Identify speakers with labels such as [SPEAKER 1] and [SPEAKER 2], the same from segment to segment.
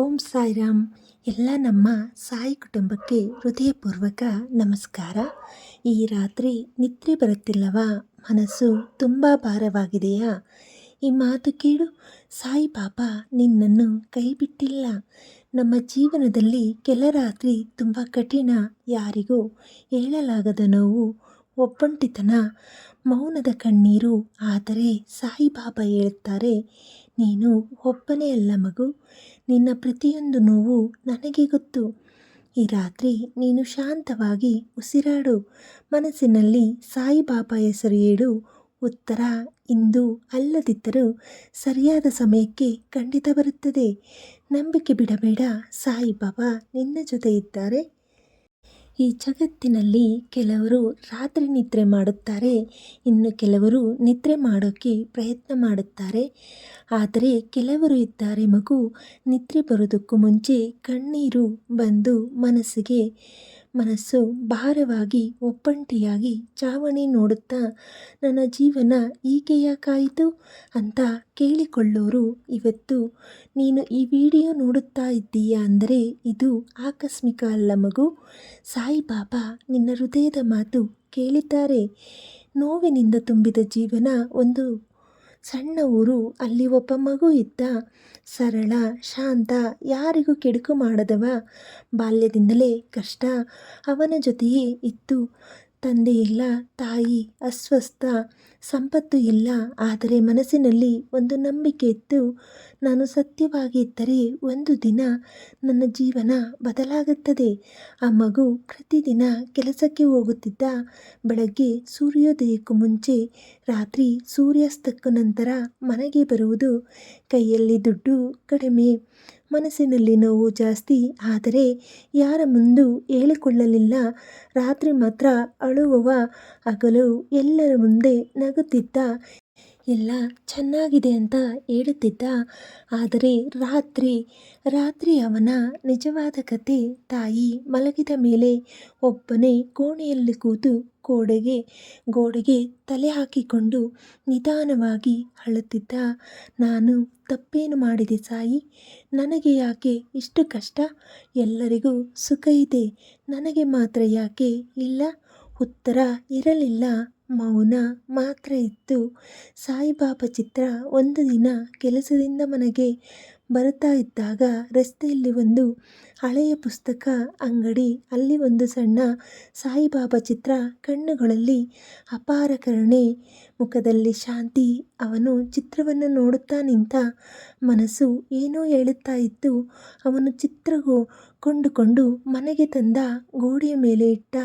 [SPEAKER 1] ಓಂ ಸಾಯಿರಾಮ್. ಎಲ್ಲ ನಮ್ಮ ಸಾಯಿ ಕುಟುಂಬಕ್ಕೆ ಹೃದಯಪೂರ್ವಕ ನಮಸ್ಕಾರ. ಈ ರಾತ್ರಿ ನಿದ್ರೆ ಬರುತ್ತಿಲ್ಲವಾ? ಮನಸ್ಸು ತುಂಬ ಭಾರವಾಗಿದೆಯಾ? ಈ ಮಾತು ಕೇಳು. ಸಾಯಿ ಪಾಪ ನಿನ್ನನ್ನು ಕೈಬಿಟ್ಟಿಲ್ಲ. ನಮ್ಮ ಜೀವನದಲ್ಲಿ ಕೆಲ ರಾತ್ರಿ ತುಂಬ ಕಠಿಣ. ಯಾರಿಗೂ ಹೇಳಲಾಗದ ನೋವು, ಒಬ್ಬಂಟಿತನ, ಮೌನದ ಕಣ್ಣೀರು. ಆದರೆ ಸಾಯಿಬಾಬಾ ಹೇಳುತ್ತಾರೆ ನೀನು ಒಬ್ಬನೇ ಅಲ್ಲ ಮಗು. ನಿನ್ನ ಪ್ರತಿಯೊಂದು ನೋವು ನನಗೆ ಗೊತ್ತು. ಈ ರಾತ್ರಿ ನೀನು ಶಾಂತವಾಗಿ ಉಸಿರಾಡು. ಮನಸ್ಸಿನಲ್ಲಿ ಸಾಯಿಬಾಬಾ ಹೆಸರು ಹೇಳು. ಉತ್ತರ, ಇಂದು ಅಲ್ಲದಿದ್ದರೂ ಸರಿಯಾದ ಸಮಯಕ್ಕೆ ಖಂಡಿತ ಬರುತ್ತದೆ. ನಂಬಿಕೆ ಬಿಡಬೇಡ. ಸಾಯಿಬಾಬಾ ನಿನ್ನ ಜೊತೆ ಇದ್ದಾರೆ. ಈ ಜಗತ್ತಿನಲ್ಲಿ ಕೆಲವರು ರಾತ್ರಿ ನಿದ್ರೆ ಮಾಡುತ್ತಾರೆ, ಇನ್ನು ಕೆಲವರು ನಿದ್ರೆ ಮಾಡೋಕ್ಕೆ ಪ್ರಯತ್ನ ಮಾಡುತ್ತಾರೆ. ಆದರೆ ಕೆಲವರು ಇದ್ದಾರೆ ಮಗು, ನಿದ್ರೆ ಬರೋದಕ್ಕೂ ಮುಂಚೆ ಕಣ್ಣೀರು ಬಂದು ಮನಸ್ಸಿಗೆ ಮನಸ್ಸು ಭಾರವಾಗಿ ಒಪ್ಪಂಟಿಯಾಗಿ ಚಾವಣಿ ನೋಡುತ್ತಾ, ನನ್ನ ಜೀವನ ಹೀಗೆ ಯಾಕಾಯಿತು ಅಂತ ಕೇಳಿಕೊಳ್ಳೋರು ಇವತ್ತು. ನೀನು ಈ ವಿಡಿಯೋ ನೋಡುತ್ತಾ ಇದ್ದೀಯಾ? ಅಂದರೆ, ಇದು ಆಕಸ್ಮಿಕ ಅಲ್ಲ ಮಗು. ಸಾಯಿಬಾಬಾ ನಿನ್ನ ಹೃದಯದ ಮಾತು ಕೇಳಿದ್ದಾರೆ. ನೋವಿನಿಂದ ತುಂಬಿದ ಜೀವನ ಒಂದು ಸಣ್ಣ ಊರು, ಅಲ್ಲಿ ಒಬ್ಬ ಮಗು ಇದ್ದ. ಸರಳ, ಶಾಂತ, ಯಾರಿಗೂ ಕೆಡುಕು ಮಾಡದವ. ಬಾಲ್ಯದಿಂದಲೇ ಕಷ್ಟ ಅವನ ಜೊತೆಯೇ ಇತ್ತು. ತಂದೆ ಇಲ್ಲ, ತಾಯಿ ಅಸ್ವಸ್ಥ, ಸಂಪತ್ತು ಇಲ್ಲ, ಆದರೆ ಮನಸ್ಸಿನಲ್ಲಿ ಒಂದು ನಂಬಿಕೆ ಇತ್ತು. ನಾನು ಸತ್ಯವಾಗಿ ಇದ್ದರೆ ಒಂದು ದಿನ ನನ್ನ ಜೀವನ ಬದಲಾಗುತ್ತದೆ. ಆ ಮಗು ಪ್ರತಿದಿನ ಕೆಲಸಕ್ಕೆ ಹೋಗುತ್ತಿದ್ದ ಬೆಳಗ್ಗೆ ಸೂರ್ಯೋದಯಕ್ಕೂ ಮುಂಚೆ ರಾತ್ರಿ ಸೂರ್ಯಾಸ್ತಕ್ಕೂ ನಂತರ ಮನೆಗೆ ಬರುವುದು ಕೈಯಲ್ಲಿ ದುಡ್ಡು ಕಡಿಮೆ. ಮನಸ್ಸಿನಲ್ಲಿ ನೋವು ಜಾಸ್ತಿ. ಆದರೆ ಯಾರ ಮುಂದೂ ಹೇಳಿಕೊಳ್ಳಲಿಲ್ಲ. ರಾತ್ರಿ ಮಾತ್ರ ಅಳುವವ, ಹಗಲು ಎಲ್ಲರ ಮುಂದೆ ನಗುತ್ತಿದ್ದ ಎಲ್ಲ ಚೆನ್ನಾಗಿದೆ ಅಂತ ಹೇಳುತ್ತಿದ್ದ. ಆದರೆ ರಾತ್ರಿ ರಾತ್ರಿ ಅವನ ನಿಜವಾದ ಕತೆ ತಾಯಿ ಮಲಗಿದ ಮೇಲೆ ಒಬ್ಬನೇ ಕೋಣೆಯಲ್ಲಿ ಕೂತು ಗೋಡೆಗೆ ಗೋಡೆಗೆ ತಲೆ ಹಾಕಿಕೊಂಡು ನಿಧಾನವಾಗಿ ಅಳುತ್ತಿದ್ದ. ನಾನು ತಪ್ಪೇನು ಮಾಡಿದೆ ಸಾಯಿ? ನನಗೆ ಯಾಕೆ ಇಷ್ಟು ಕಷ್ಟ? ಎಲ್ಲರಿಗೂ ಸುಖ ಇದೆ. ನನಗೆ ಮಾತ್ರ ಯಾಕೆ ಇಲ್ಲ? ಉತ್ತರ ಇರಲಿಲ್ಲ ಮೌನ ಮಾತ್ರ ಇತ್ತು. ಸಾಯಿಬಾಬಾ ಚಿತ್ರ ಒಂದು ದಿನ ಕೆಲಸದಿಂದ ಮನೆಗೆ ಬರುತ್ತಾ ಇದ್ದಾಗ ರಸ್ತೆಯಲ್ಲಿ ಒಂದು ಹಳೆಯ ಪುಸ್ತಕ ಅಂಗಡಿ, ಅಲ್ಲಿ ಒಂದು ಸಣ್ಣ ಸಾಯಿಬಾಬಾ ಚಿತ್ರ ಕಣ್ಣುಗಳಲ್ಲಿ ಅಪಾರ ಕರುಣೆ, ಮುಖದಲ್ಲಿ ಶಾಂತಿ, ಅವನು ಚಿತ್ರವನ್ನು ನೋಡುತ್ತಾ ನಿಂತ ಮನಸ್ಸು ಏನೋ ಹೇಳುತ್ತಾ ಇತ್ತು. ಅವನು ಚಿತ್ರವು ಕೊಂಡುಕೊಂಡು ಮನೆಗೆ ತಂದ ಗೋಡೆಯ ಮೇಲೆ ಇಟ್ಟ,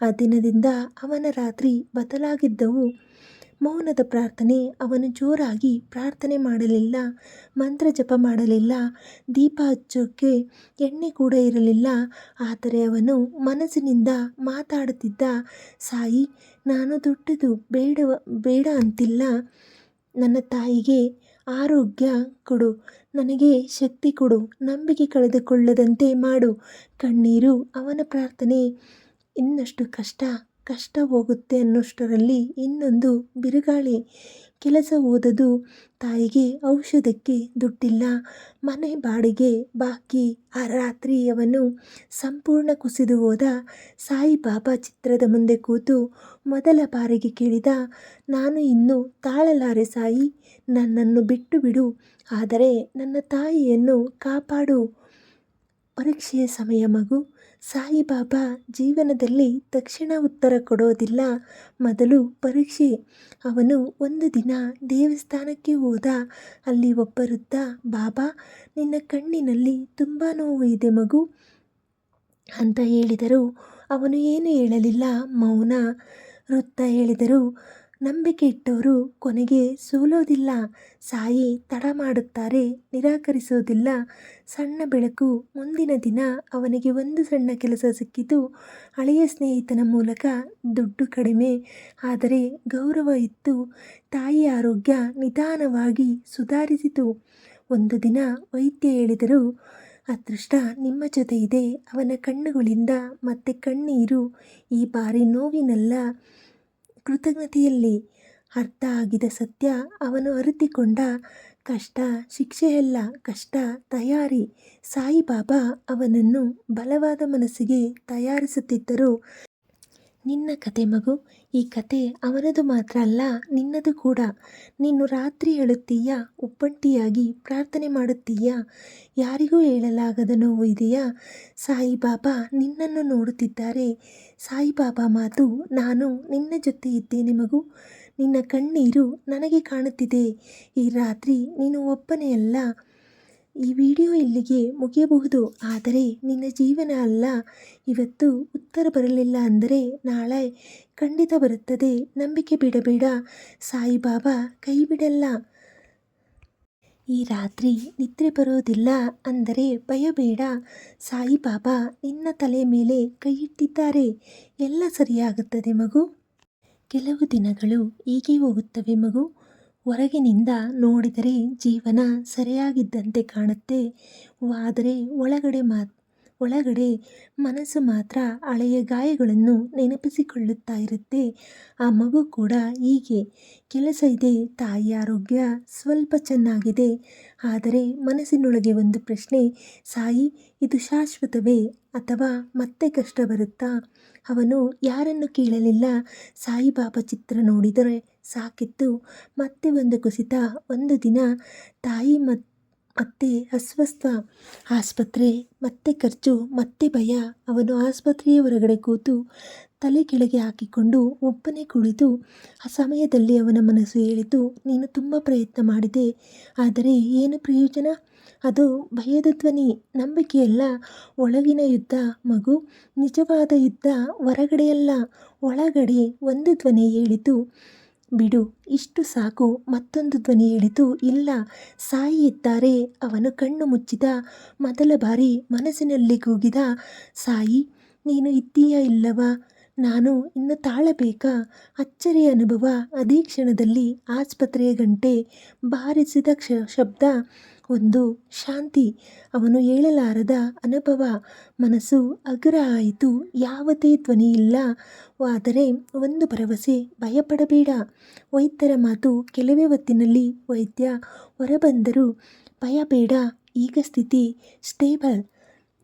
[SPEAKER 1] ಆ ದಿನದಿಂದ ಅವನ ರಾತ್ರಿ ಬದಲಾಗಿದ್ದವು. ಮೌನದ ಪ್ರಾರ್ಥನೆ, ಅವನು ಜೋರಾಗಿ ಪ್ರಾರ್ಥನೆ ಮಾಡಲಿಲ್ಲ, ಮಂತ್ರ ಜಪ ಮಾಡಲಿಲ್ಲ, ದೀಪ ಹಚ್ಚೋಕ್ಕೆ ಎಣ್ಣೆ ಕೂಡ ಇರಲಿಲ್ಲ, ಆದರೆ ಅವನು ಮನಸ್ಸಿನಿಂದ ಮಾತಾಡುತ್ತಿದ್ದ, ಸಾಯಿ, ನಾನು ದೊಡ್ಡದು ಬೇಡ ಬೇಡ ಅಂತಿಲ್ಲ. ನನ್ನ ತಾಯಿಗೆ ಆರೋಗ್ಯ ಕೊಡು, ನನಗೆ ಶಕ್ತಿ ಕೊಡು, ನಂಬಿಕೆ ಕಳೆದುಕೊಳ್ಳದಂತೆ ಮಾಡು. ಕಣ್ಣೀರು ಅವನ ಪ್ರಾರ್ಥನೆ. ಇನ್ನಷ್ಟು ಕಷ್ಟ ಕಷ್ಟ ಹೋಗುತ್ತೆ ಅನ್ನೋಷ್ಟರಲ್ಲಿ ಇನ್ನೊಂದು ಬಿರುಗಾಳಿ. ಕೆಲಸ ಓದದು ತಾಯಿಗೆ ಔಷಧಕ್ಕೆ ದುಡ್ಡಿಲ್ಲ. ಮನೆ ಬಾಡಿಗೆ ಬಾಕಿ. ಆ ರಾತ್ರಿ ಅವನು ಸಂಪೂರ್ಣ ಕುಸಿದು ಹೋದ. ಸಾಯಿಬಾಬಾ ಚಿತ್ರದ ಮುಂದೆ ಕೂತು ಮೊದಲ ಬಾರಿಗೆ ಕೇಳಿದ, ನಾನು ಇನ್ನು ತಾಳಲಾರೆ ಸಾಯಿ. ನನ್ನನ್ನು ಬಿಟ್ಟು ಬಿಡು ಆದರೆ ನನ್ನ ತಾಯಿಯನ್ನು ಕಾಪಾಡು. ಪರೀಕ್ಷೆಯ ಸಮಯ ಮಗು. ಸಾಯಿಬಾಬಾ ಜೀವನದಲ್ಲಿ ತಕ್ಷಣ ಉತ್ತರ ಕೊಡೋದಿಲ್ಲ. ಮೊದಲು ಪರೀಕ್ಷೆ. ಅವನು ಒಂದು ದಿನ ದೇವಸ್ಥಾನಕ್ಕೆ ಹೋದ. ಅಲ್ಲಿ ಒಬ್ಬ ವೃದ್ಧ ಬಾಬಾ, ನಿನ್ನ ಕಣ್ಣಿನಲ್ಲಿ ತುಂಬ ನೋವು ಇದೆ ಮಗು ಅಂತ ಹೇಳಿದರು. ಅವನು ಏನು ಹೇಳಲಿಲ್ಲ. ಮೌನ. ವೃತ್ತ ಹೇಳಿದರು ನಂಬಿಕೆ ಇಟ್ಟವರು ಕೊನೆಗೆ ಸೋಲೋದಿಲ್ಲ, ಸಾಯಿ ತಡ ಮಾಡುತ್ತಾರೆ, ನಿರಾಕರಿಸೋದಿಲ್ಲ. ಸಣ್ಣ ಬೆಳಕು ಮುಂದಿನ ದಿನ ಅವನಿಗೆ ಒಂದು ಸಣ್ಣ ಕೆಲಸ ಸಿಕ್ಕಿತು. ಹಳೆಯ ಸ್ನೇಹಿತನ ಮೂಲಕ ದುಡ್ಡು ಕಡಿಮೆ, ಆದರೆ ಗೌರವ ಇತ್ತು. ತಾಯಿ ಆರೋಗ್ಯ ನಿಧಾನವಾಗಿ ಸುಧಾರಿಸಿತು. ಒಂದು ದಿನ ವೈದ್ಯ ಹೇಳಿದರು, ಅದೃಷ್ಟ ನಿಮ್ಮ ಜೊತೆ ಇದೆ. ಅವನ ಕಣ್ಣುಗಳಿಂದ ಮತ್ತೆ ಕಣ್ಣೀರು ಈ ಬಾರಿ ನೋವಿನಲ್ಲ. ಕೃತಜ್ಞತೆಯಲ್ಲಿ ಅರ್ಥ ಆಗಿದ ಸತ್ಯ ಅವನು ಅರಿತಿಕೊಂಡ ಕಷ್ಟ, ಶಿಕ್ಷೆಯಲ್ಲ, ಕಷ್ಟ, ತಯಾರಿ. ಸಾಯಿಬಾಬಾ ಅವನನ್ನು ಬಲವಾದ ಮನಸ್ಸಿಗೆ ತಯಾರಿಸುತ್ತಿದ್ದರು ನಿನ್ನ ಕತೆ ಮಗು, ಈ ಕತೆ ಅವನದು ಮಾತ್ರ ಅಲ್ಲ, ನಿನ್ನದು ಕೂಡ. ನೀನು ರಾತ್ರಿ ಹೇಳುತ್ತೀಯ ಉಪ್ಪಂಟಿಯಾಗಿ ಪ್ರಾರ್ಥನೆ ಮಾಡುತ್ತೀಯ? ಯಾರಿಗೂ ಹೇಳಲಾಗದ ನೋವು ಇದೆಯಾ? ಸಾಯಿಬಾಬಾ ನಿನ್ನನ್ನು ನೋಡುತ್ತಿದ್ದಾರೆ. ಸಾಯಿಬಾಬಾ ಮಾತು, ನಾನು ನಿನ್ನ ಜೊತೆ ಇದ್ದೇನೆ ಮಗು. ನಿನ್ನ ಕಣ್ಣೀರು ನನಗೆ ಕಾಣುತ್ತಿದೆ. ಈ ರಾತ್ರಿ ನೀನು ಒಬ್ಬನೇ ಅಲ್ಲ. ಈ ವಿಡಿಯೋ ಇಲ್ಲಿಗೆ ಮುಗಿಯಬಹುದು. ಆದರೆ ನಿನ್ನ ಜೀವನ ಅಲ್ಲ. ಇವತ್ತು ಉತ್ತರ ಬರಲಿಲ್ಲ ಅಂದರೆ ನಾಳೆ ಖಂಡಿತ ಬರುತ್ತದೆ. ನಂಬಿಕೆ ಬಿಡಬೇಡ. ಸಾಯಿಬಾಬಾ ಕೈ ಬಿಡಲ್ಲ ಈ ರಾತ್ರಿ ನಿದ್ರೆ ಬರೋದಿಲ್ಲ ಅಂದರೆ ಭಯಬೇಡ ಸಾಯಿಬಾಬಾ ನಿನ್ನ ತಲೆ ಮೇಲೆ ಕೈ ಇಟ್ಟಿದ್ದಾರೆ ಎಲ್ಲ ಸರಿಯಾಗುತ್ತದೆ ಮಗು. ಕೆಲವು ದಿನಗಳು ಹೀಗೆ ಹೋಗುತ್ತವೆ ಮಗು. ಹೊರಗಿನಿಂದ ನೋಡಿದರೆ ಜೀವನ ಸರಿಯಾಗಿದ್ದಂತೆ ಕಾಣುತ್ತೆ. ಆದರೆ ಒಳಗಡೆ ಮಾ ಒಳಗಡೆ ಮನಸ್ಸು ಮಾತ್ರ ಹಳೆಯ ಗಾಯಗಳನ್ನು ನೆನಪಿಸಿಕೊಳ್ಳುತ್ತಾ ಇರುತ್ತೆ. ಆ ಮಗು ಕೂಡ ಹೀಗೆ. ಕೆಲಸ ಇದೆ, ತಾಯಿ ಆರೋಗ್ಯ ಸ್ವಲ್ಪ ಚೆನ್ನಾಗಿದೆ. ಆದರೆ ಮನಸ್ಸಿನೊಳಗೆ ಒಂದು ಪ್ರಶ್ನೆ, ಸಾಯಿ, ಇದು ಶಾಶ್ವತವೇ ಅಥವಾ ಮತ್ತೆ ಕಷ್ಟ ಬರುತ್ತಾ? ಅವನು ಯಾರನ್ನು ಕೇಳಲಿಲ್ಲ. ಸಾಯಿಬಾಬಾ ಚಿತ್ರ ನೋಡಿದರೆ ಸಾಕಿತ್ತು ಮತ್ತೆ ಒಂದು ಕುಸಿತ. ಒಂದು ದಿನ ತಾಯಿ ಮತ್ತು ಮತ್ತೆ ಅಸ್ವಸ್ಥ ಆಸ್ಪತ್ರೆ, ಮತ್ತೆ ಖರ್ಚು, ಮತ್ತೆ ಭಯ. ಅವನು ಆಸ್ಪತ್ರೆಯ ಹೊರಗಡೆ ಕೂತು ತಲೆ ಕೆಳಗೆ ಹಾಕಿಕೊಂಡು ಒಬ್ಬನೇ ಕುಳಿತು ಆ ಸಮಯದಲ್ಲಿ ಅವನ ಮನಸ್ಸು ಹೇಳಿತು, ನೀನು ತುಂಬ ಪ್ರಯತ್ನ ಮಾಡಿದೆ. ಆದರೆ ಏನು ಪ್ರಯೋಜನ? ಅದು ಭಯದ ಧ್ವನಿ ನಂಬಿಕೆಯಲ್ಲ. ಒಳಗಿನ ಯುದ್ಧ, ಮಗು, ನಿಜವಾದ ಯುದ್ಧ, ಹೊರಗಡೆಯಲ್ಲ. ಒಳಗಡೆ ಒಂದು ಧ್ವನಿ ಹೇಳಿತು. ಬಿಡು, ಇಷ್ಟು ಸಾಕು, ಮತ್ತೊಂದು ಧ್ವನಿ ಹೇಳಿತು ಇಲ್ಲ, ಸಾಯಿ ಇದ್ದಾರೆ ಅವನು ಕಣ್ಣು ಮುಚ್ಚಿದ, ಮೊದಲ ಬಾರಿ ಮನಸ್ಸಿನಲ್ಲಿ ಕೂಗಿದ, ಸಾಯಿ, ನೀನು ಇದ್ದೀಯಾ ಇಲ್ಲವ? ನಾನು ಇನ್ನು ತಾಳಬೇಕಾ? ಅಚ್ಚರಿಯ ಅನುಭವ, ಅದೇ ಕ್ಷಣದಲ್ಲಿ ಆಸ್ಪತ್ರೆಯ ಗಂಟೆ ಬಾರಿಸಿದ ಕ್ಷ, ಶಬ್ದ ಒಂದು ಶಾಂತಿ ಅವನು ಹೇಳಲಾರದ ಅನುಭವ. ಮನಸ್ಸು ಅಗ್ರ ಆಯಿತು. ಯಾವುದೇ ಧ್ವನಿ ಇಲ್ಲ ಆದರೆ ಒಂದು ಭರವಸೆ, ಭಯಪಡಬೇಡ. ವೈದ್ಯರ ಮಾತು ಕೆಲವೇ ಹೊತ್ತಿನಲ್ಲಿ ವೈದ್ಯ ಹೊರಬಂದರು ಭಯಬೇಡ ಈಗ ಸ್ಥಿತಿ ಸ್ಟೇಬಲ್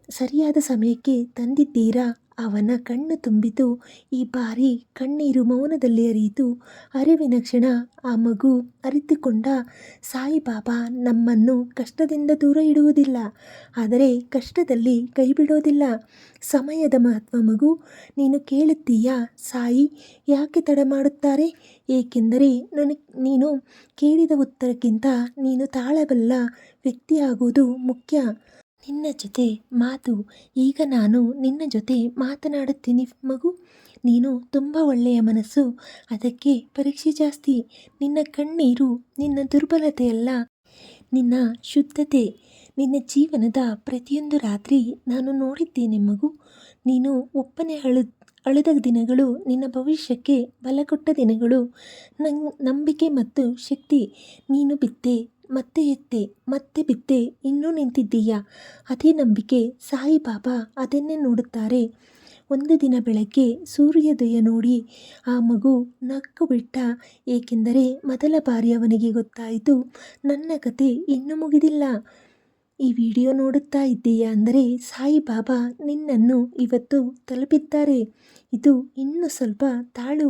[SPEAKER 1] ಸರಿಯಾದ ಸಮಯಕ್ಕೆ ತಂದಿದ್ದೀರಾ? ಅವನ ಕಣ್ಣು ತುಂಬಿತು. ಈ ಬಾರಿ ಕಣ್ಣೀರು ಮೌನದಲ್ಲಿ ಹರಿಯಿತು ಅರಿವಿನ ಕ್ಷಣ ಆ ಮಗು ಅರಿತುಕೊಂಡ, ಸಾಯಿಬಾಬಾ, ನಮ್ಮನ್ನು ಕಷ್ಟದಿಂದ ದೂರ ಇಡುವುದಿಲ್ಲ. ಆದರೆ ಕಷ್ಟದಲ್ಲಿ ಕೈ ಬಿಡೋದಿಲ್ಲ ಸಮಯದ ಮಹತ್ವ ಮಗು. ನೀನು ಕೇಳುತ್ತೀಯಾ, ಸಾಯಿ? ಯಾಕೆ ತಡ ಮಾಡುತ್ತಾರೆ? ಏಕೆಂದರೆ ನನಗೆ, ನೀನು ಕೇಳಿದ ಉತ್ತರಕ್ಕಿಂತ ನೀನು ತಾಳಬಲ್ಲ ವ್ಯಕ್ತಿಯಾಗುವುದು ಮುಖ್ಯ. ನಿನ್ನ ಜೊತೆ ಮಾತು, ಈಗ ನಾನು ನಿನ್ನ ಜೊತೆ ಮಾತನಾಡುತ್ತೀನಿ ಮಗು. ನೀನು ತುಂಬ ಒಳ್ಳೆಯ ಮನಸ್ಸು. ಅದಕ್ಕೆ ಪರೀಕ್ಷೆ ಜಾಸ್ತಿ. ನಿನ್ನ ಕಣ್ಣೀರು, ನಿನ್ನ ದುರ್ಬಲತೆಯಲ್ಲ. ನಿನ್ನ ಶುದ್ಧತೆ. ನಿನ್ನ ಜೀವನದ ಪ್ರತಿಯೊಂದು ರಾತ್ರಿ ನಾನು ನೋಡಿದ್ದೇನೆ ಮಗು. ನೀನು ಒಪ್ಪನೆ ಅಳು, ಅಳೆದ ದಿನಗಳು, ನಿನ್ನ ಭವಿಷ್ಯಕ್ಕೆ ಬಲ ಕೊಟ್ಟ ದಿನಗಳು. ನಂಗೆ ನಂಬಿಕೆ ಮತ್ತು ಶಕ್ತಿ ನೀನು ಬಿತ್ತೆ ಮತ್ತೆ ಎತ್ತೆ, ಮತ್ತೆ ಬಿದ್ದೆ, ಇನ್ನೂ ನಿಂತಿದ್ದೀಯಾ? ಅದೇ ನಂಬಿಕೆ ಸಾಯಿಬಾಬಾ ಅದನ್ನೇ ನೋಡುತ್ತಾರೆ. ಒಂದು ದಿನ ಬೆಳಗ್ಗೆ ಸೂರ್ಯೋದಯ ನೋಡಿ ಆ ಮಗು ನಕ್ಕು ಬಿಟ್ಟ. ಏಕೆಂದರೆ ಮೊದಲ ಬಾರಿ ಅವನಿಗೆ ಗೊತ್ತಾಯಿತು, ನನ್ನ ಕತೆ ಇನ್ನೂ ಮುಗಿದಿಲ್ಲ. ಈ ವಿಡಿಯೋ ನೋಡುತ್ತಾ ಇದ್ದೀಯಾ ಅಂದರೆ ಸಾಯಿಬಾಬಾ ನಿನ್ನನ್ನು ಇವತ್ತು ತಲುಪಿದ್ದಾರೆ. ಇದು ಇನ್ನು ಸ್ವಲ್ಪ ತಾಳು,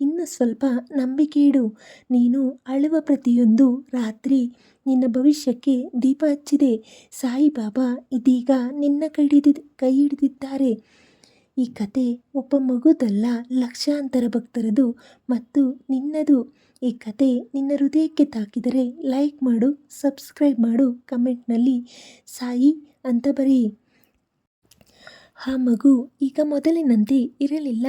[SPEAKER 1] ಇನ್ನು ಸ್ವಲ್ಪ ನಂಬಿಕೆ ಇಡು. ನೀನು ಅಳುವ ಪ್ರತಿಯೊಂದು ರಾತ್ರಿ ನಿನ್ನ ಭವಿಷ್ಯಕ್ಕೆ ದೀಪ ಹಚ್ಚಿದೆ. ಸಾಯಿಬಾಬಾ ಇದೀಗ ನಿನ್ನ ಕೈ ಹಿಡಿದಿದ್ದ ಕೈ ಹಿಡಿದಿದ್ದಾರೆ ಈ ಕತೆ ಒಬ್ಬ ಮಗುದಲ್ಲ ಲಕ್ಷಾಂತರ ಭಕ್ತರದು ಮತ್ತು ನಿನ್ನದು. ಈ ಕತೆ ನಿನ್ನ ಹೃದಯಕ್ಕೆ ತಾಕಿದರೆ ಲೈಕ್ ಮಾಡು, ಸಬ್ಸ್ಕ್ರೈಬ್ ಮಾಡು, ಕಮೆಂಟ್ನಲ್ಲಿ ಸಾಯಿ ಅಂತ ಬರೀ ಆ ಮಗು ಈಗ ಮೊದಲಿನಂತೆ ಇರಲಿಲ್ಲ.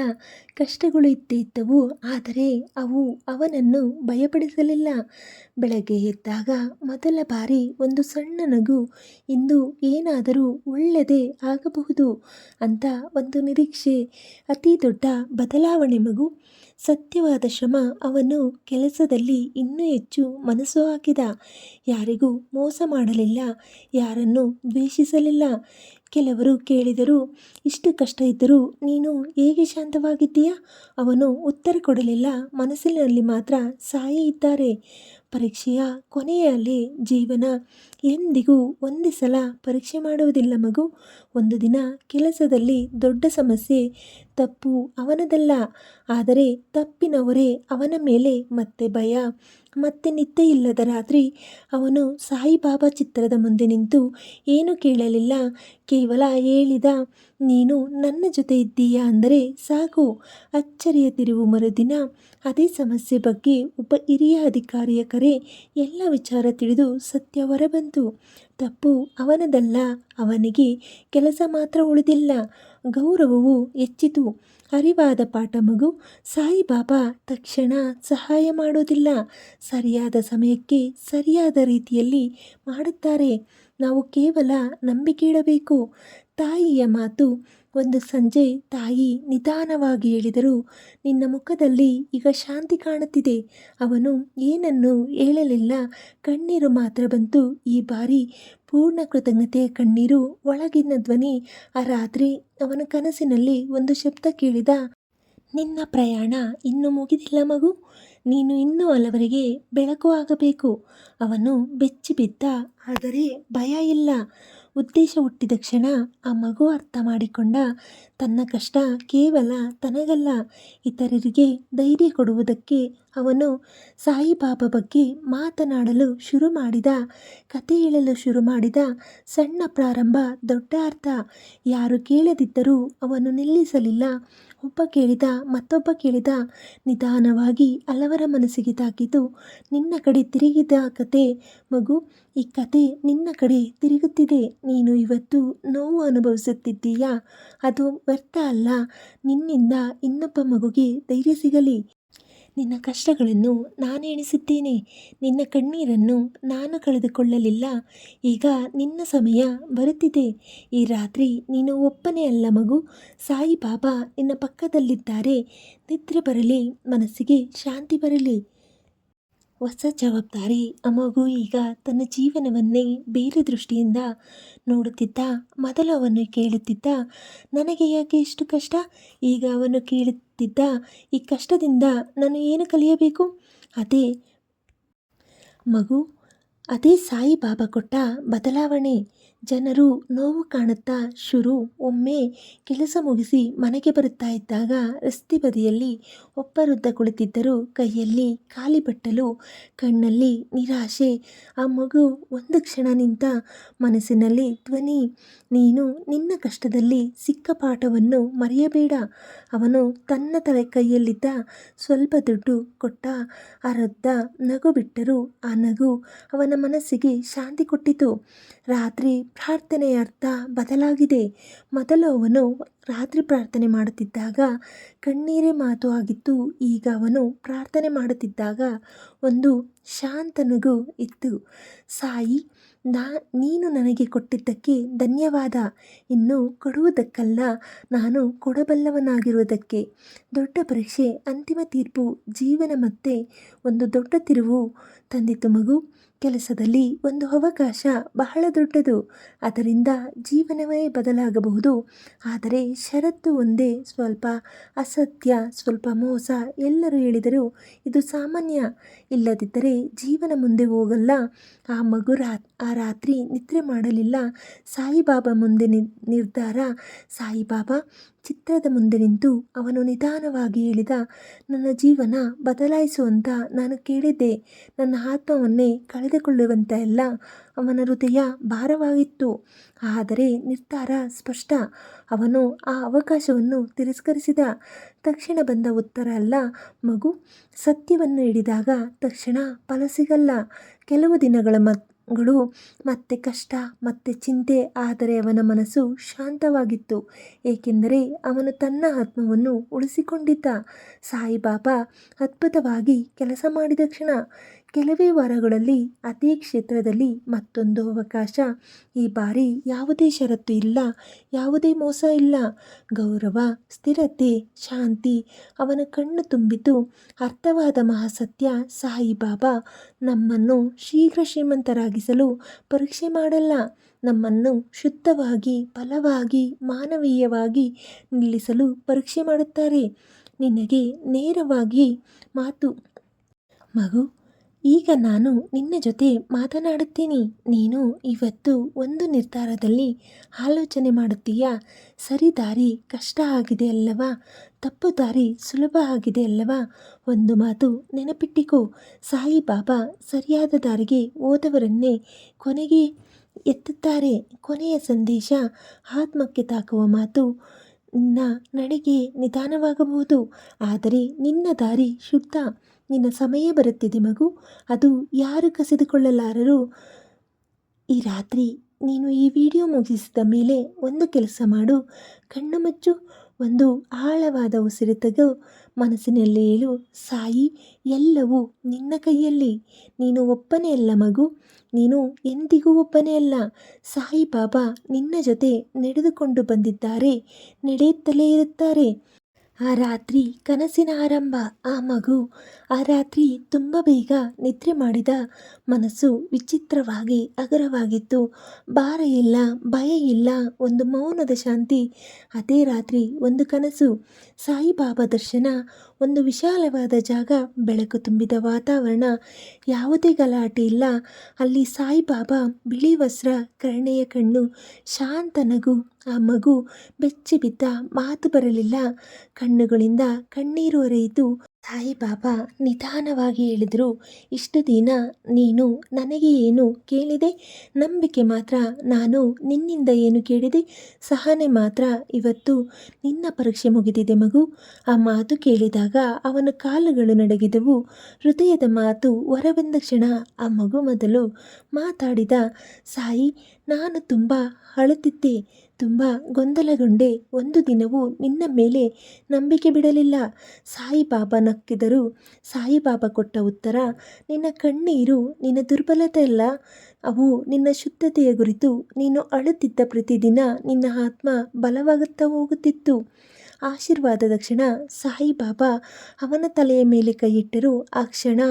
[SPEAKER 1] ಕಷ್ಟಗಳು ಇದ್ದಿದ್ದವು ಆದರೆ ಅವು ಅವನನ್ನು ಭಯಪಡಿಸಲಿಲ್ಲ. ಬೆಳಗ್ಗೆ ಎದ್ದಾಗ ಮೊದಲ ಬಾರಿ ಒಂದು ಸಣ್ಣ ನಗು ಇಂದು ಏನಾದರೂ ಒಳ್ಳೆಯದೇ ಆಗಬಹುದು ಅಂತ ಒಂದು ನಿರೀಕ್ಷೆ. ಅತಿ ದೊಡ್ಡ ಬದಲಾವಣೆ ಮಗು. ಸತ್ಯವಾದ ಶ್ರಮ ಅವನು ಕೆಲಸದಲ್ಲಿ ಇನ್ನೂ ಹೆಚ್ಚು ಮನಸ್ಸು ಹಾಕಿದ. ಯಾರಿಗೂ ಮೋಸ ಮಾಡಲಿಲ್ಲ, ಯಾರನ್ನು ದ್ವೇಷಿಸಲಿಲ್ಲ. ಕೆಲವರು ಕೇಳಿದರು, ಇಷ್ಟು ಕಷ್ಟ ಇದ್ದರೂ ನೀನು ಹೇಗೆ ಶಾಂತವಾಗಿದ್ದೀಯಾ? ಅವನು ಉತ್ತರ ಕೊಡಲಿಲ್ಲ, ಮನಸ್ಸಿನಲ್ಲಿ ಮಾತ್ರ ಸಾಯಿ ಇದ್ದಾರೆ. ಪರೀಕ್ಷೆಯ ಕೊನೆಯಲ್ಲಿ ಜೀವನ ಎಂದಿಗೂ ಒಂದೇ ಸಲ ಪರೀಕ್ಷೆ ಮಾಡುವುದಿಲ್ಲ ಮಗು. ಒಂದು ದಿನ ಕೆಲಸದಲ್ಲಿ ದೊಡ್ಡ ಸಮಸ್ಯೆ, ತಪ್ಪು ಅವನದಲ್ಲ. ಆದರೆ ತಪ್ಪಿನವರೇ ಅವನ ಮೇಲೆ ಮತ್ತೆ ಭಯ, ಮತ್ತೆ ನಿದ್ದೆ ಇಲ್ಲದ ರಾತ್ರಿ ಅವನು ಸಾಯಿಬಾಬಾ ಚಿತ್ರದ ಮುಂದೆ ನಿಂತು ಏನು ಕೇಳಲಿಲ್ಲ. ಕೇವಲ ಹೇಳಿದ, ನೀನು ನನ್ನ ಜೊತೆ ಇದ್ದೀಯಾ? ಅಂದರೆ ಸಾಕು. ಅಚ್ಚರಿಯ ತಿರುವು ಮರುದಿನ ಅದೇ ಸಮಸ್ಯೆ ಬಗ್ಗೆ ಒಬ್ಬ ಹಿರಿಯ ಅಧಿಕಾರಿಯ ಕರೆ, ಎಲ್ಲ ವಿಚಾರ ತಿಳಿದು ಸತ್ಯ ಹೊರಬಂತು. ತಪ್ಪು ಅವನದಲ್ಲ. ಅವನಿಗೆ ಕೆಲಸ ಮಾತ್ರ ಉಳಿದಿಲ್ಲ. ಗೌರವವು ಹೆಚ್ಚಿತು. ಅರಿವಾದ ಪಾಠ ಮಗು. ಸಾಯಿಬಾಬಾ ತಕ್ಷಣ ಸಹಾಯ ಮಾಡೋದಿಲ್ಲ. ಸರಿಯಾದ ಸಮಯಕ್ಕೆ ಸರಿಯಾದ ರೀತಿಯಲ್ಲಿ ಮಾಡುತ್ತಾರೆ. ನಾವು ಕೇವಲ ನಂಬಿಕೆ ಇಡಬೇಕು. ತಾಯಿಯ ಮಾತು ಒಂದು ಸಂಜೆ ತಾಯಿ ನಿಧಾನವಾಗಿ ಹೇಳಿದರು, ನಿನ್ನ ಮುಖದಲ್ಲಿ ಈಗ ಶಾಂತಿ ಕಾಣುತ್ತಿದೆ. ಅವನು ಏನನ್ನು ಹೇಳಲಿಲ್ಲ. ಕಣ್ಣೀರು ಮಾತ್ರ ಬಂತು. ಈ ಬಾರಿ ಪೂರ್ಣ ಕೃತಜ್ಞತೆಯ ಕಣ್ಣೀರು ಒಳಗಿನ ಧ್ವನಿ. ಆ ರಾತ್ರಿ ಅವನ ಕನಸಿನಲ್ಲಿ ಒಂದು ಶಬ್ದ ಕೇಳಿದ, ನಿನ್ನ ಪ್ರಯಾಣ ಇನ್ನೂ ಮುಗಿದಿಲ್ಲ ಮಗು. ನೀನು ಇನ್ನೂ ಹಲವರಿಗೆ ಬೆಳಕು ಆಗಬೇಕು. ಅವನು ಬೆಚ್ಚಿ ಬಿದ್ದ ಆದರೆ ಭಯ ಇಲ್ಲ. ಉದ್ದೇಶ ಹುಟ್ಟಿದ ಕ್ಷಣ ಆ ಮಗು ಅರ್ಥ ಮಾಡಿಕೊಂಡ ತನ್ನ ಕಷ್ಟ ಕೇವಲ ತನಗಲ್ಲ, ಇತರರಿಗೆ ಧೈರ್ಯ ಕೊಡುವುದಕ್ಕೆ ಅವನು ಸಾಯಿಬಾಬಾ ಬಗ್ಗೆ ಮಾತನಾಡಲು ಶುರು ಮಾಡಿದ, ಕತೆ ಹೇಳಲು ಶುರು ಮಾಡಿದ ಸಣ್ಣ ಪ್ರಾರಂಭ ದೊಡ್ಡ ಅರ್ಥ. ಯಾರು ಕೇಳದಿದ್ದರೂ ಅವನು ನಿಲ್ಲಿಸಲಿಲ್ಲ. ಒಬ್ಬ ಕೇಳಿದ, ಮತ್ತೊಬ್ಬ ಕೇಳಿದ ನಿಧಾನವಾಗಿ ಹಲವರ ಮನಸ್ಸಿಗೆ ತಾಕಿತು. ನಿನ್ನ ಕಡೆ ತಿರುಗಿದ ಕತೆ, ಮಗು, ಈ ಕತೆ ನಿನ್ನ ಕಡೆ ತಿರುಗುತ್ತಿದೆ. ನೀನು ಇವತ್ತು ನೋವು ಅನುಭವಿಸುತ್ತಿದ್ದೀಯಾ? ಅದು ವ್ಯರ್ಥ ಅಲ್ಲ. ನಿನ್ನಿಂದ ಇನ್ನೊಬ್ಬ ಮಗುಗೆ ಧೈರ್ಯ ಸಿಗಲಿ. ನಿನ್ನ ಕಷ್ಟಗಳನ್ನು ನಾನು ಎಣಿಸುತ್ತೇನೆ ನಿನ್ನ ಕಣ್ಣೀರನ್ನು ನಾನು ಕಳೆದುಕೊಳ್ಳಲಿಲ್ಲ. ಈಗ ನಿನ್ನ ಸಮಯ ಬರುತ್ತಿದೆ. ಈ ರಾತ್ರಿ ನೀನು ಒಪ್ಪನೇ ಅಲ್ಲ ಮಗು. ಸಾಯಿಬಾಬಾ ನಿನ್ನ ಪಕ್ಕದಲ್ಲಿದ್ದಾರೆ. ನಿದ್ರೆ ಬರಲಿ, ಮನಸ್ಸಿಗೆ ಶಾಂತಿ ಬರಲಿ. ಹೊಸ ಜವಾಬ್ದಾರಿ ಆ ಮಗು ಈಗ ತನ್ನ ಜೀವನವನ್ನೇ ಬೇರೆ ದೃಷ್ಟಿಯಿಂದ ನೋಡುತ್ತಿದ್ದ. ಮೊದಲು ಅವನು ಕೇಳುತ್ತಿದ್ದ, ನನಗೆ ಯಾಕೆ ಇಷ್ಟು ಕಷ್ಟ? ಈಗ ಅವನು ಕೇಳುತ್ತಿದ್ದ ಈ ಕಷ್ಟದಿಂದ ನಾನು ಏನು ಕಲಿಯಬೇಕು? ಅದೇ ಮಗು ಅದೇ ಸಾಯಿಬಾಬಾ ಕೊಟ್ಟ ಬದಲಾವಣೆ. ಜನರು ನೋವು ಕಾಣುತ್ತಾ ಶುರು, ಒಮ್ಮೆ ಕೆಲಸ ಮುಗಿಸಿ ಮನೆಗೆ ಬರುತ್ತಾ ಇದ್ದಾಗ ರಸ್ತೆ ಬದಿಯಲ್ಲಿ ಒಬ್ಬರುದ್ದ ಕುಳಿತಿದ್ದರು. ಕೈಯಲ್ಲಿ ಖಾಲಿ ಬಟ್ಟಲು, ಕಣ್ಣಲ್ಲಿ ನಿರಾಶೆ. ಆ ಮಗು ಒಂದು ಕ್ಷಣ ನಿಂತ ಮನಸ್ಸಿನಲ್ಲಿ, ಧ್ವನಿ, ನೀನು ನಿನ್ನ ಕಷ್ಟದಲ್ಲಿ ಸಿಕ್ಕ ಪಾಠವನ್ನು ಮರೆಯಬೇಡ. ಅವನು ತನ್ನ ತಲೆ ಕೈಯಲ್ಲಿದ್ದ ಸ್ವಲ್ಪ ದುಡ್ಡು ಕೊಟ್ಟ. ಆ ನಗು ಬಿಟ್ಟರು ಆ ನಗು ಅವನ ಮನಸ್ಸಿಗೆ ಶಾಂತಿ ಕೊಟ್ಟಿತು. ರಾತ್ರಿ ಪ್ರಾರ್ಥನೆಯ ಅರ್ಥ ಬದಲಾಗಿದೆ. ಮೊದಲು ಅವನು ರಾತ್ರಿ ಪ್ರಾರ್ಥನೆ ಮಾಡುತ್ತಿದ್ದಾಗ ಕಣ್ಣೀರೇ ಮಾತು ಆಗಿತ್ತು. ಈಗ ಅವನು ಪ್ರಾರ್ಥನೆ ಮಾಡುತ್ತಿದ್ದಾಗ ಒಂದು ಶಾಂತ ನಗು ಇತ್ತು. ಸಾಯಿ, ನಾ, ನೀನು ನನಗೆ ಕೊಟ್ಟಿದ್ದಕ್ಕೆ ಧನ್ಯವಾದ. ಇನ್ನು ಕೊಡುವುದಕ್ಕಲ್ಲ, ನಾನು ಕೊಡಬಲ್ಲವನಾಗಿರುವುದಕ್ಕೆ. ದೊಡ್ಡ ಪರೀಕ್ಷೆ, ಅಂತಿಮ ತೀರ್ಪು, ಜೀವನ ಮತ್ತೆ ಒಂದು ದೊಡ್ಡ ತಿರುವು ತಂದಿತು ಮಗು. ಕೆಲಸದಲ್ಲಿ ಒಂದು ಅವಕಾಶ ಬಹಳ ದೊಡ್ಡದು. ಅದರಿಂದ ಜೀವನವೇ ಬದಲಾಗಬಹುದು. ಆದರೆ ಷರತ್ತು ಒಂದೇ ಸ್ವಲ್ಪ ಅಸತ್ಯ, ಸ್ವಲ್ಪ ಮೋಸ ಎಲ್ಲರೂ ಹೇಳಿದರು ಇದು ಸಾಮಾನ್ಯ. ಇಲ್ಲದಿದ್ದರೆ ಜೀವನ ಮುಂದೆ ಹೋಗಲ್ಲ. ಆ ಮಗು ರಾ, ಆ ರಾತ್ರಿ ನಿದ್ರೆ ಮಾಡಲಿಲ್ಲ. ಸಾಯಿಬಾಬಾ ಮುಂದೆ ನಿರ್ಧಾರ. ಸಾಯಿಬಾಬಾ ಚಿತ್ರದ ಮುಂದೆ ನಿಂತು ಅವನು ನಿಧಾನವಾಗಿ ಹೇಳಿದ, ನನ್ನ ಜೀವನ ಬದಲಾಯಿಸುವಂತ ನಾನು ಕೇಳಿದ್ದೆ. ನನ್ನ ಆತ್ಮವನ್ನೇ ಕಳೆದುಕೊಳ್ಳುವಂತ ಎಲ್ಲ ಅವನ ಹೃದಯ ಭಾರವಾಗಿತ್ತು. ಆದರೆ ನಿರ್ಧಾರ ಸ್ಪಷ್ಟ. ಅವನು ಆ ಅವಕಾಶವನ್ನು ತಿರಸ್ಕರಿಸಿದ. ತಕ್ಷಣ ಬಂದ ಉತ್ತರ ಅಲ್ಲ, ಮಗು, ಸತ್ಯವನ್ನು ಹಿಡಿದಾಗ ತಕ್ಷಣ ಫಲ ಸಿಗಲ್ಲ. ಕೆಲವು ದಿನಗಳ ಗಳು ಮತ್ತೆ ಕಷ್ಟ, ಮತ್ತೆ ಚಿಂತೆ, ಆದರೆ ಅವನ ಮನಸ್ಸು ಶಾಂತವಾಗಿತ್ತು. ಏಕೆಂದರೆ ಅವನು ತನ್ನ ಆತ್ಮವನ್ನು ಉಳಿಸಿಕೊಂಡಿದ್ದ. ಸಾಯಿಬಾಬಾ ಅದ್ಭುತವಾಗಿ ಕೆಲಸ ಮಾಡಿದ ಕ್ಷಣ ಕೆಲವೇ ವಾರಗಳಲ್ಲಿ ಅದೇ ಕ್ಷೇತ್ರದಲ್ಲಿ ಮತ್ತೊಂದು ಅವಕಾಶ. ಈ ಬಾರಿ ಯಾವುದೇ ಷರತ್ತು ಇಲ್ಲ, ಯಾವುದೇ ಮೋಸ ಇಲ್ಲ. ಗೌರವ, ಸ್ಥಿರತೆ, ಶಾಂತಿ, ಅವನ ಕಣ್ಣು ತುಂಬಿತು ಅರ್ಥವಾದ ಮಹಾಸತ್ಯ. ಸಾಯಿಬಾಬಾ ನಮ್ಮನ್ನು ಶೀಘ್ರ ಶ್ರೀಮಂತರಾಗಿಸಲು ಪರೀಕ್ಷೆ ಮಾಡಲ್ಲ. ನಮ್ಮನ್ನು ಶುದ್ಧವಾಗಿ, ಬಲವಾಗಿ, ಮಾನವೀಯವಾಗಿ ನಿಲ್ಲಿಸಲು ಪರೀಕ್ಷೆ ಮಾಡುತ್ತಾರೆ. ನಿನಗೆ ನೇರವಾಗಿ ಮಾತು. ಮಗು ಈಗ ನಾನು ನಿನ್ನ ಜೊತೆ ಮಾತನಾಡುತ್ತೀನಿ. ನೀನು ಇವತ್ತು ಒಂದು ನಿರ್ಧಾರದಲ್ಲಿ ಆಲೋಚನೆ ಮಾಡುತ್ತೀಯಾ. ಸರಿ ದಾರಿ ಕಷ್ಟ ಆಗಿದೆ ಅಲ್ಲವಾ? ತಪ್ಪು ದಾರಿ ಸುಲಭ ಆಗಿದೆ ಅಲ್ಲವಾ? ಒಂದು ಮಾತು ನೆನಪಿಟ್ಟಿಕೋ. ಸಾಯಿಬಾಬಾ ಸರಿಯಾದ ದಾರಿಗೆ ಹೋದವರನ್ನೇ ಕೊನೆಗೆ ಎತ್ತುತ್ತಾರೆ. ಕೊನೆಯ ಸಂದೇಶ ಆತ್ಮಕ್ಕೆ ತಾಕುವ ಮಾತು ನಿನ್ನ ನಡೆಗೆ ನಿಧಾನವಾಗಬಹುದು. ಆದರೆ ನಿನ್ನ ದಾರಿ ಶುದ್ಧ. ನಿನ್ನ ಸಮಯ ಬರುತ್ತಿದೆ ಮಗು. ಅದು ಯಾರು ಕಸಿದುಕೊಳ್ಳಲಾರರು? ಈ ರಾತ್ರಿ ನೀನು ಈ ವಿಡಿಯೋ ಮುಗಿಸಿದ ಮೇಲೆ ಒಂದು ಕೆಲಸ ಮಾಡು. ಕಣ್ಣು ಮುಚ್ಚು. ಒಂದು ಆಳವಾದ ಉಸಿರು ತೆಗೆ. ಮನಸ್ಸಿನಲ್ಲಿ ಹೇಳು ಸಾಯಿ, ಎಲ್ಲವೂ ನಿನ್ನ ಕೈಯಲ್ಲಿ. ನೀನು ಒಪ್ಪನೇ ಅಲ್ಲ ಮಗು. ನೀನು ಎಂದಿಗೂ ಒಬ್ಬನೇ ಅಲ್ಲ. ಸಾಯಿ ಬಾಬಾ ನಿನ್ನ ಜೊತೆ ನಡೆದುಕೊಂಡು ಬಂದಿದ್ದಾರೆ. ನಡೆಯುತ್ತಲೇ ಇರುತ್ತಾರೆ. ಆ ರಾತ್ರಿ ಕನಸಿನ ಆರಂಭ, ಆ ಮಗು, ಆ ರಾತ್ರಿ ತುಂಬ ಬೇಗ ನಿದ್ರೆ ಮಾಡಿದ ಮನಸ್ಸು ವಿಚಿತ್ರವಾಗಿ ಅಗರವಾಗಿತ್ತು ಭಾರ ಇಲ್ಲ, ಭಯ ಇಲ್ಲ, ಒಂದು ಮೌನದ ಶಾಂತಿ, ಅದೇ ರಾತ್ರಿ ಒಂದು ಕನಸು. ಸಾಯಿಬಾಬಾ ದರ್ಶನ, ಒಂದು ವಿಶಾಲವಾದ ಜಾಗ, ಬೆಳಕು ತುಂಬಿದ ವಾತಾವರಣ, ಯಾವುದೇ ಗಲಾಟೆ ಇಲ್ಲ. ಅಲ್ಲಿ ಸಾಯಿಬಾಬಾ ಬಿಳಿ ವಸ್ತ್ರ, ಕರ್ಣೆಯ ಕಣ್ಣು, ಶಾಂತ ನಗು ಆ ಮಗು ಬೆಚ್ಚಿ ಬಿದ್ದ ಮಾತು ಬರಲಿಲ್ಲ. ಕಣ್ಣುಗಳಿಂದ ಕಣ್ಣೀರು ಹರಿಯಿತು ಸಾಯಿಬಾಬಾ ನಿಧಾನವಾಗಿ ಹೇಳಿದರು. ಇಷ್ಟು ದಿನ ನೀನು ನನಗೆ ಏನು ಕೇಳಿದೆ? ನಂಬಿಕೆ ಮಾತ್ರ. ನಾನು ನಿನ್ನಿಂದ ಏನು ಕೇಳಿದೆ? ಸಹನೆ ಮಾತ್ರ. ಇವತ್ತು ನಿನ್ನ ಪರೀಕ್ಷೆ ಮುಗಿದಿದೆ ಮಗು. ಆ ಮಾತು ಕೇಳಿದಾಗ ಅವನ ಕಾಲುಗಳು ನಡಗಿದವು. ಹೃದಯದ ಮಾತು ಹೊರಬಂದ ಕ್ಷಣ ಆ ಮಗು ಮೊದಲು ಮಾತಾಡಿದ, ಸಾಯಿ, ನಾನು ತುಂಬ ಅಳುತ್ತಿದ್ದೆ. ತುಂಬ ಗೊಂದಲಗೊಂಡೆ ಒಂದು ದಿನವೂ ನಿನ್ನ ಮೇಲೆ ನಂಬಿಕೆ ಬಿಡಲಿಲ್ಲ. ಸಾಯಿಬಾಬಾ ನಕ್ಕಿದರು, ಸಾಯಿಬಾಬಾ ಕೊಟ್ಟ ಉತ್ತರ, ನಿನ್ನ ಕಣ್ಣೀರು ನಿನ್ನ ದುರ್ಬಲತೆ ಅಲ್ಲ. ಅವು ನಿನ್ನ ಶುದ್ಧತೆಯ ಕುರಿತು ನೀನು ಅಳುತ್ತಿದ್ದ ಪ್ರತಿದಿನ ನಿನ್ನ ಆತ್ಮ ಬಲವಾಗುತ್ತಾ ಹೋಗುತ್ತಿತ್ತು. ಆಶೀರ್ವಾದದ ಕ್ಷಣ ಸಾಯಿಬಾಬಾ ಅವನ ತಲೆಯ ಮೇಲೆ ಕೈಯಿಟ್ಟರು ಆ ಕ್ಷಣ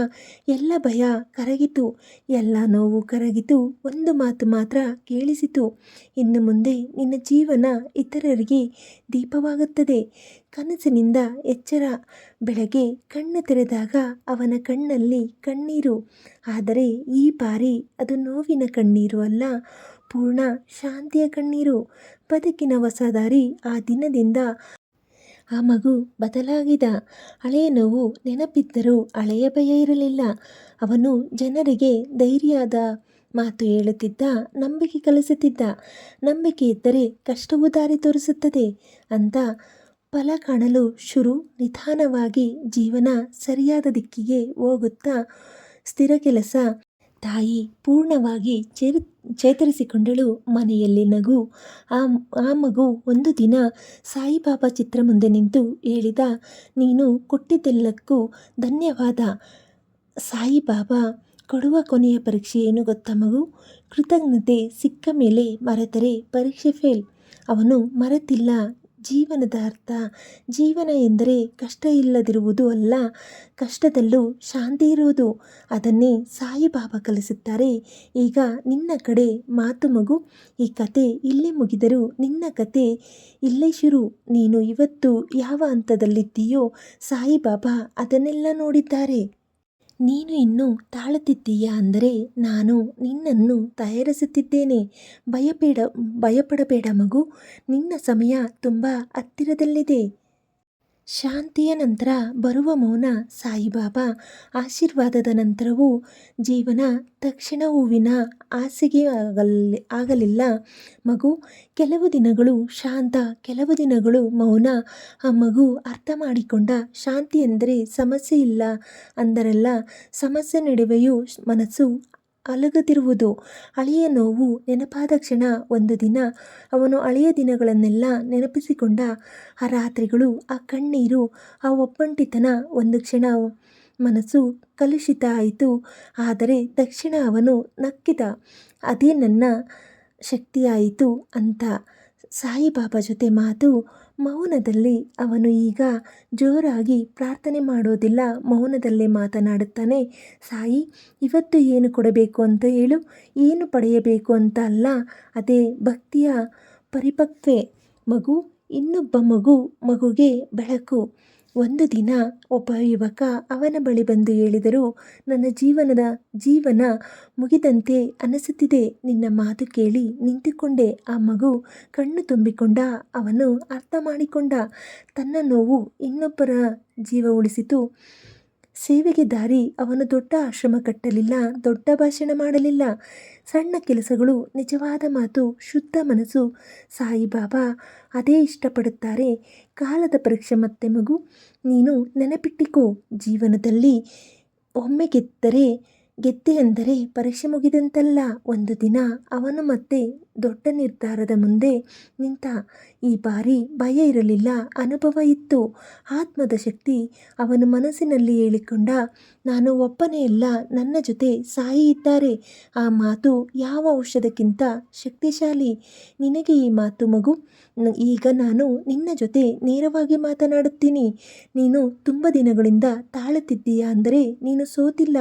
[SPEAKER 1] ಎಲ್ಲ ಭಯ ಕರಗಿತು. ಎಲ್ಲ ನೋವು ಕರಗಿತು. ಒಂದು ಮಾತು ಮಾತ್ರ ಕೇಳಿಸಿತು. ಇನ್ನು ಮುಂದೆ ನಿನ್ನ ಜೀವನ ಇತರರಿಗೆ ದೀಪವಾಗುತ್ತದೆ. ಕನಸಿನಿಂದ ಎಚ್ಚರ. ಬೆಳಗ್ಗೆ ಕಣ್ಣು ತೆರೆದಾಗ ಅವನ ಕಣ್ಣಲ್ಲಿ ಕಣ್ಣೀರು. ಆದರೆ ಈ ಬಾರಿ ಅದು ನೋವಿನ ಕಣ್ಣೀರು ಅಲ್ಲ, ಪೂರ್ಣ ಶಾಂತಿಯ ಕಣ್ಣೀರು. ಬದುಕಿನ ಹೊಸ ದಾರಿ ಆ ದಿನದಿಂದ ಆ ಮಗು ಬದಲಾಗಿದ. ಹಳೆಯ ನೋವು ನೆನಪಿದ್ದರೂ ಹಳೆಯ ಭಯ ಇರಲಿಲ್ಲ. ಅವನು ಜನರಿಗೆ ಧೈರ್ಯದ ಮಾತು ಹೇಳುತ್ತಿದ್ದ, ನಂಬಿಕೆ ಕಲಿಸುತ್ತಿದ್ದ. ನಂಬಿಕೆ ಇದ್ದರೆ ಕಷ್ಟವೂ ದಾರಿ ತೋರಿಸುತ್ತದೆ ಅಂತ ಫಲ ಕಾಣಲು ಶುರು ನಿಧಾನವಾಗಿ ಜೀವನ ಸರಿಯಾದ ದಿಕ್ಕಿಗೆ ಹೋಗುತ್ತಾ ಸ್ಥಿರ ಕೆಲಸ ತಾಯಿ ಪೂರ್ಣವಾಗಿ ಚೇರ್, ಚೇತರಿಸಿಕೊಂಡಳು ಮನೆಯಲ್ಲಿ ನಗು. ಆ ಆ ಮಗು ಒಂದು ದಿನ ಸಾಯಿಬಾಬಾ ಚಿತ್ರ ಮುಂದೆ ನಿಂತು ಹೇಳಿದ, ನೀನು ಕೊಟ್ಟಿದ್ದೆಲ್ಲಕ್ಕೂ ಧನ್ಯವಾದ. ಸಾಯಿಬಾಬಾ, ಕೊಡುವ ಕೊನೆಯ ಪರೀಕ್ಷೆ ಏನು ಗೊತ್ತಾ ಮಗು? ಕೃತಜ್ಞತೆ ಸಿಕ್ಕ ಮೇಲೆ ಮರೆತರೆ ಪರೀಕ್ಷೆ ಫೇಲ್. ಅವನು ಮರೆತಿಲ್ಲ. ಜೀವನದ ಅರ್ಥ, ಜೀವನ ಎಂದರೆ ಕಷ್ಟ ಇಲ್ಲದಿರುವುದು ಅಲ್ಲ. ಕಷ್ಟದಲ್ಲೂ ಶಾಂತಿ ಇರುವುದು. ಅದನ್ನೇ ಸಾಯಿಬಾಬಾ ಕಲಿಸುತ್ತಾರೆ. ಈಗ ನಿನ್ನ ಕಡೆ ಮಾತು ಮಗು. ಈ ಕತೆ ಇಲ್ಲೇ ಮುಗಿದರೂ ನಿನ್ನ ಕತೆ ಇಲ್ಲೇ ಶುರು. ನೀನು ಇವತ್ತು ಯಾವ ಹಂತದಲ್ಲಿದ್ದೀಯೋ ಸಾಯಿಬಾಬಾ ಅದನ್ನೆಲ್ಲ ನೋಡಿದ್ದಾರೆ. ನೀನು ಇನ್ನೂ ತಾಳುತ್ತಿದ್ದೀಯಾ ಅಂದರೆ ನಾನು ನಿನ್ನನ್ನು ತಯಾರಿಸುತ್ತಿದ್ದೇನೆ. ಭಯಬೇಡ ಭಯಪಡಬೇಡ ಮಗು. ನಿನ್ನ ಸಮಯ ತುಂಬ ಹತ್ತಿರದಲ್ಲಿದೆ. ಶಾಂತಿಯ ನಂತರ ಬರುವ ಮೌನ ಸಾಯಿಬಾಬಾ. ಆಶೀರ್ವಾದದ ನಂತರವೂ ಜೀವನ ತಕ್ಷಣ ಹೂವಿನ ಹಾಸಿಗೆ ಆಗಲಿ, ಆಗಲಿಲ್ಲ. ಮಗು, ಕೆಲವು ದಿನಗಳು ಶಾಂತ, ಕೆಲವು ದಿನಗಳು ಮೌನ. ಆ ಮಗು ಅರ್ಥ ಮಾಡಿಕೊಂಡ ಶಾಂತಿ ಎಂದರೆ ಸಮಸ್ಯೆ ಇಲ್ಲ ಅಂದರೆಲ್ಲ, ಸಮಸ್ಯೆ ನಡುವೆಯೂ ಮನಸ್ಸು ಅಲುಗದಿರುವುದು. ಅಳಿಯ ನೋವು ನೆನಪಾದ ಕ್ಷಣ ಒಂದು ದಿನ ಅವನು ಹಳೆಯ ದಿನಗಳನ್ನೆಲ್ಲ ನೆನಪಿಸಿಕೊಂಡ ಆ ರಾತ್ರಿಗಳು, ಆ ಕಣ್ಣೀರು, ಆ ಒಬ್ಬಂಟಿತನ ಒಂದು ಕ್ಷಣ ಮನಸ್ಸು ಕಲುಷಿತ ಆಯಿತು. ಆದರೆ ತಕ್ಷಣ ಅವನು ನಕ್ಕಿದ, ಅದೇ ನನ್ನ ಶಕ್ತಿಯಾಯಿತು ಅಂತ ಸಾಯಿಬಾಬಾ ಜೊತೆ ಮಾತು ಮೌನದಲ್ಲಿ ಅವನು ಈಗ ಜೋರಾಗಿ ಪ್ರಾರ್ಥನೆ ಮಾಡೋದಿಲ್ಲ, ಮೌನದಲ್ಲೇ ಮಾತನಾಡುತ್ತಾನೆ. ಸಾಯಿ, ಇವತ್ತು ಏನು ಕೊಡಬೇಕು ಅಂತ ಹೇಳು, ಏನು ಪಡೆಯಬೇಕು ಅಂತ ಅಲ್ಲ, ಅದೇ ಭಕ್ತಿಯ ಪರಿಪಕ್ವೆ. ಮಗು, ಇನ್ನೊಬ್ಬ ಮಗು ಮಗುಗೆ ಬೆಳಕು. ಒಂದು ದಿನ ಒಬ್ಬ ಯುವಕ ಅವನ ಬಳಿ ಬಂದು ಹೇಳಿದರು, ನನ್ನ ಜೀವನದ ಜೀವನ ಮುಗಿದಂತೆ ಅನಿಸುತ್ತಿದೆ. ನಿನ್ನ ಮಾತು ಕೇಳಿ ನಿಂತುಕೊಂಡೆ. ಆ ಮಗು ಕಣ್ಣು ತುಂಬಿಕೊಂಡ. ಅವನು ಅರ್ಥ ಮಾಡಿಕೊಂಡ. ತನ್ನ ನೋವು ಇನ್ನೊಬ್ಬರ ಜೀವ ಉಳಿಸಿತು. ಸೇವೆಗೆ ದಾರಿ ಅವನು ದೊಡ್ಡ ಆಶ್ರಮ ಕಟ್ಟಲಿಲ್ಲ, ದೊಡ್ಡ ಭಾಷಣ ಮಾಡಲಿಲ್ಲ. ಸಣ್ಣ ಕೆಲಸಗಳು, ನಿಜವಾದ ಮಾತು, ಶುದ್ಧ ಮನಸ್ಸು. ಸಾಯಿಬಾಬಾ ಅದೇ ಇಷ್ಟಪಡುತ್ತಾರೆ. ಕಾಲದ ಪರೀಕ್ಷೆ ಮತ್ತೆ ಮಗು, ನೀನು ನೆನಪಿಟ್ಟಿಕೋ. ಜೀವನದಲ್ಲಿ ಒಮ್ಮೆ ಗೆದ್ದರೆ, ಗೆದ್ದೆ ಎಂದರೆ ಪರೀಕ್ಷೆ ಮುಗಿದಂತಲ್ಲ. ಒಂದು ದಿನ ಅವನು ಮತ್ತೆ ದೊಡ್ಡ ನಿರ್ಧಾರದ ಮುಂದೆ ನಿಂತ ಈ ಬಾರಿ ಭಯ ಇರಲಿಲ್ಲ, ಅನುಭವ ಇತ್ತು. ಆತ್ಮದ ಶಕ್ತಿ ಅವನು ಮನಸ್ಸಿನಲ್ಲಿ ಹೇಳಿಕೊಂಡ, ನಾನು ಒಬ್ಬನೇ ಅಲ್ಲ ನನ್ನ ಜೊತೆ ಸಾಯಿ ಇದ್ದಾರೆ. ಆ ಮಾತು ಯಾವ ಔಷಧಕ್ಕಿಂತ ಶಕ್ತಿಶಾಲಿ? ನಿನಗೆ ಈ ಮಾತು ಮಗು. ಈಗ ನಾನು ನಿನ್ನ ಜೊತೆ ನೇರವಾಗಿ ಮಾತನಾಡುತ್ತೀನಿ. ನೀನು ತುಂಬ ದಿನಗಳಿಂದ ತಾಳುತ್ತಿದ್ದೀಯಾ ಅಂದರೆ ನೀನು ಸೋತಿಲ್ಲ.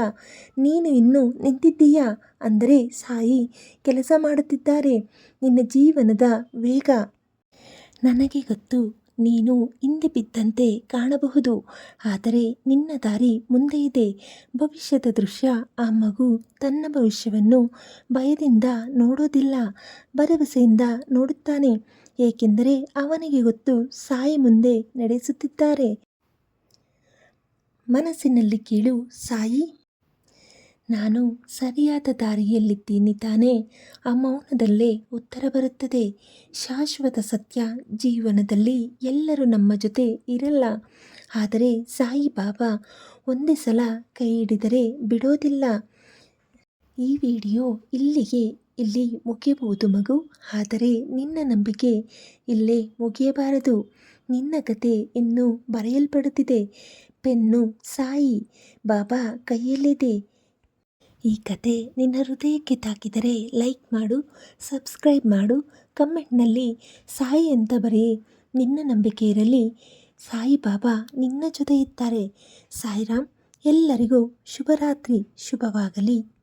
[SPEAKER 1] ನೀನು ಇನ್ನೂ ನಿಂತಿದ್ದೀಯಾ? ಅಂದರೆ ಸಾಯಿ ಕೆಲಸ ಮಾಡುತ್ತಿದ್ದಾರೆ. ನಿನ್ನ ಜೀವನದ ವೇಗ ನನಗೆ ಗೊತ್ತು. ನೀನು ಹಿಂದೆ ಬಿದ್ದಂತೆ ಕಾಣಬಹುದು. ಆದರೆ ನಿನ್ನ ದಾರಿ ಮುಂದೆ ಇದೆ. ಭವಿಷ್ಯದ ದೃಶ್ಯ ಆ ಮಗು ತನ್ನ ಭವಿಷ್ಯವನ್ನು ಭಯದಿಂದ ನೋಡೋದಿಲ್ಲ, ಭರವಸೆಯಿಂದ ನೋಡುತ್ತಾನೆ. ಏಕೆಂದರೆ ಅವನಿಗೆ ಗೊತ್ತು ಸಾಯಿ ಮುಂದೆ ನಡೆಸುತ್ತಿದ್ದಾರೆ. ಮನಸ್ಸಿನಲ್ಲಿ ಕೇಳು, ಸಾಯಿ. ನಾನು ಸರಿಯಾದ ದಾರಿಯಲ್ಲಿದ್ದೀನಿ ತಾನೇ. ಆ ಮೌನದಲ್ಲೇ ಉತ್ತರ ಬರುತ್ತದೆ. ಶಾಶ್ವತ ಸತ್ಯ ಜೀವನದಲ್ಲಿ ಎಲ್ಲರೂ ನಮ್ಮ ಜೊತೆ ಇರಲ್ಲ. ಆದರೆ ಸಾಯಿ ಬಾಬಾ ಒಂದೇ ಸಲ ಕೈ ಹಿಡಿದರೆ ಬಿಡೋದಿಲ್ಲ. ಈ ವಿಡಿಯೋ ಇಲ್ಲಿಗೆ ಇಲ್ಲಿ ಮುಗಿಯಬಹುದು ಮಗು. ಆದರೆ ನಿನ್ನ ನಂಬಿಕೆ ಇಲ್ಲೇ ಮುಗಿಯಬಾರದು. ನಿನ್ನ ಕತೆ ಇನ್ನೂ ಬರೆಯಲ್ಪಡುತ್ತಿದೆ. ಪೆನ್ನು ಸಾಯಿ ಬಾಬಾ ಕೈಯಲ್ಲಿದೆ. ಈ ಕತೆ ನಿನ್ನ ಹೃದಯಕ್ಕೆ ತಾಕಿದರೆ ಲೈಕ್ ಮಾಡು, ಸಬ್ಸ್ಕ್ರೈಬ್ ಮಾಡು, ಕಮೆಂಟ್ನಲ್ಲಿ ಸಾಯಿ ಅಂತ ಬರೆಯಿ ನಿನ್ನ ನಂಬಿಕೆ ಇರಲಿ. ಸಾಯಿ ಬಾಬಾ ನಿನ್ನ ಜೊತೆ ಇದ್ದಾರೆ. ಸಾಯಿರಾಮ್, ಎಲ್ಲರಿಗೂ ಶುಭರಾತ್ರಿ, ಶುಭವಾಗಲಿ.